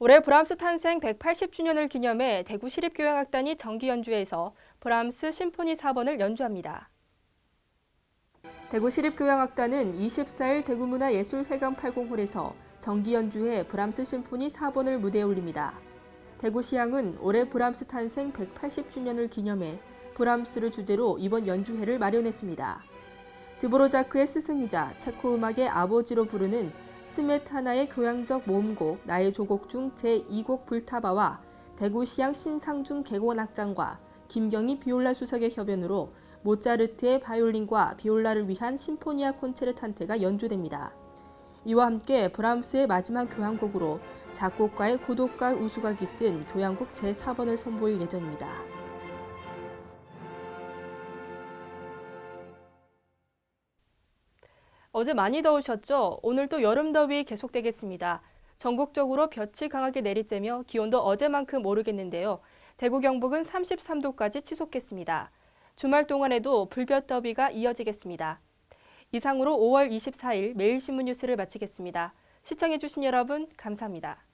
올해 브람스 탄생 180주년을 기념해 대구 시립교향악단이 정기 연주회에서 브람스 심포니 4번을 연주합니다. 대구 시립교향악단은 24일 대구문화예술회관 80홀에서 정기 연주회 브람스 심포니 4번을 무대에 올립니다. 대구시향은 올해 브람스 탄생 180주년을 기념해 브람스를 주제로 이번 연주회를 마련했습니다. 드보로자크의 스승이자 체코 음악의 아버지로 부르는 스메타나의 교향적 모음곡 나의 조곡 중 제2곡 불타바와 대구시향 신상준 개곤악장과 김경희 비올라 수석의 협연으로 모차르트의 바이올린과 비올라를 위한 심포니아 콘체르탄테가 연주됩니다. 이와 함께 브람스의 마지막 교향곡으로 작곡가의 고독과 우수가 깃든 교향곡 제4번을 선보일 예정입니다. 어제 많이 더우셨죠? 오늘 또 여름 더위 계속되겠습니다. 전국적으로 볕이 강하게 내리쬐며 기온도 어제만큼 오르겠는데요. 대구 경북은 33도까지 치솟겠습니다. 주말 동안에도 불볕 더위가 이어지겠습니다. 이상으로 5월 24일 매일신문 뉴스를 마치겠습니다. 시청해주신 여러분 감사합니다.